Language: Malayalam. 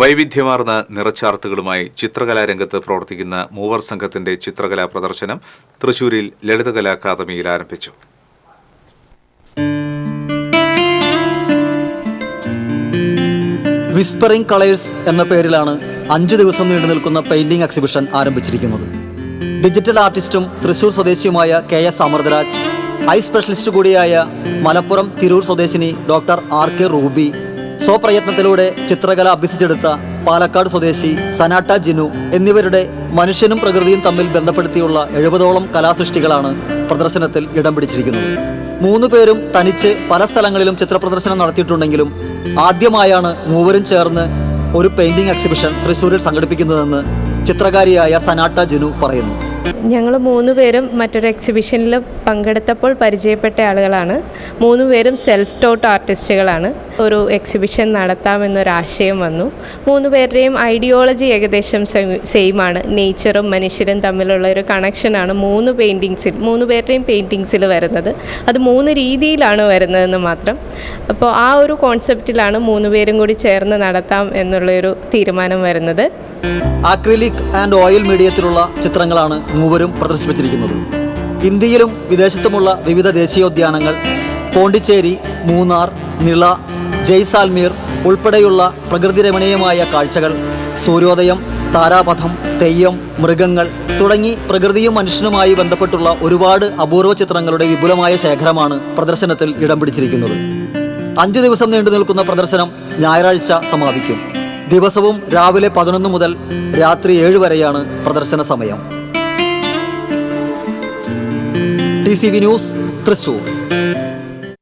വൈവിധ്യമാർന്ന നിറച്ചാർത്തുകളുമായി ചിത്രകലാരംഗത്ത് പ്രവർത്തിക്കുന്ന മൂവർ സംഘത്തിന്റെ ചിത്രകലാ പ്രദർശനം തൃശൂരിൽ ലളിതകലാ അക്കാദമിയിൽ ആരംഭിച്ചു. വിസ്പറിംഗ് കളേഴ്സ് എന്ന പേരിലാണ് അഞ്ചു ദിവസം നീണ്ടു നിൽക്കുന്ന പെയിന്റിംഗ് എക്സിബിഷൻ ആരംഭിച്ചിരിക്കുന്നത്. ഡിജിറ്റൽ ആർട്ടിസ്റ്റും Thrissur സ്വദേശിയുമായ K S Amritraj eye specialist കൂടിയായ മലപ്പുറം തിരൂർ സ്വദേശിനി ഡോക്ടർ ആർ കെ റൂബി സ്വപ്രയത്നത്തിലൂടെ ചിത്രകല അഭ്യസിച്ചെടുത്ത പാലക്കാട് സ്വദേശി സനാട്ട ജിനു എന്നിവരുടെ മനുഷ്യനും പ്രകൃതിയും തമ്മിൽ ബന്ധപ്പെടുത്തിയുള്ള എഴുപതോളം കലാസൃഷ്ടികളാണ് പ്രദർശനത്തിൽ ഇടം പിടിച്ചിരിക്കുന്നത്. മൂന്നു പേരും തനിച്ച് പല സ്ഥലങ്ങളിലും ചിത്രപ്രദർശനം നടത്തിയിട്ടുണ്ടെങ്കിലും ആദ്യമായാണ് മൂവരും ചേർന്ന് ഒരു പെയിന്റിംഗ് എക്സിബിഷൻ തൃശ്ശൂരിൽ സംഘടിപ്പിക്കുന്നതെന്ന് ചിത്രകാരിയായ സനാട്ട ജിനു പറയുന്നു. ഞങ്ങൾ മൂന്ന് പേരും മറ്റൊരു എക്സിബിഷനിൽ പങ്കെടുത്തപ്പോൾ പരിചയപ്പെട്ട ആളുകളാണ്. മൂന്ന് പേരും സെൽഫ് ടോട്ട് ആർട്ടിസ്റ്റുകളാണ് ഒരു എക്സിബിഷൻ നടത്താമെന്നൊരാശയം വന്നു. മൂന്ന് പേരുടെയും ഐഡിയോളജി ഏകദേശം സെയിം ആണ്. നേച്ചറും മനുഷ്യരും തമ്മിലുള്ള ഒരു കണക്ഷനാണ് മൂന്ന് പെയിന്റിങ്സിൽ മൂന്ന് പേരുടെയും പെയിന്റിങ്സിൽ വരുന്നത്. അത് മൂന്ന് രീതിയിലാണ് വരുന്നതെന്ന് മാത്രം. അപ്പോൾ ആ ഒരു കോൺസെപ്റ്റിലാണ് മൂന്ന് പേരും കൂടി ചേർന്ന് നടത്താം എന്നുള്ളൊരു തീരുമാനം വരുന്നത്. ആക്രിലിക് ആൻഡ് ഓയിൽ മീഡിയത്തിലുള്ള ചിത്രങ്ങളാണ് മൂവരും പ്രദർശിപ്പിച്ചിരിക്കുന്നത്. ഇന്ത്യയിലും വിദേശത്തുമുള്ള വിവിധ ദേശീയോദ്യാനങ്ങൾ പോണ്ടിച്ചേരി മൂന്നാർ നിള ജയ്സാൽമീർ ഉൾപ്പെടെയുള്ള പ്രകൃതി രമണീയമായ കാഴ്ചകൾ സൂര്യോദയം താരാപഥം തെയ്യം മൃഗങ്ങൾ തുടങ്ങി പ്രകൃതിയും മനുഷ്യനുമായി ബന്ധപ്പെട്ടുള്ള ഒരുപാട് അപൂർവ ചിത്രങ്ങളുടെ വിപുലമായ ശേഖരമാണ് പ്രദർശനത്തിൽ ഇടം പിടിച്ചിരിക്കുന്നത്. അഞ്ചു ദിവസം നീണ്ടു നിൽക്കുന്ന പ്രദർശനം ഞായറാഴ്ച സമാപിക്കും. ദിവസവും രാവിലെ പതിനൊന്ന് മുതൽ രാത്രി ഏഴ് വരെയാണ് പ്രദർശന സമയം. T C V news Thrissur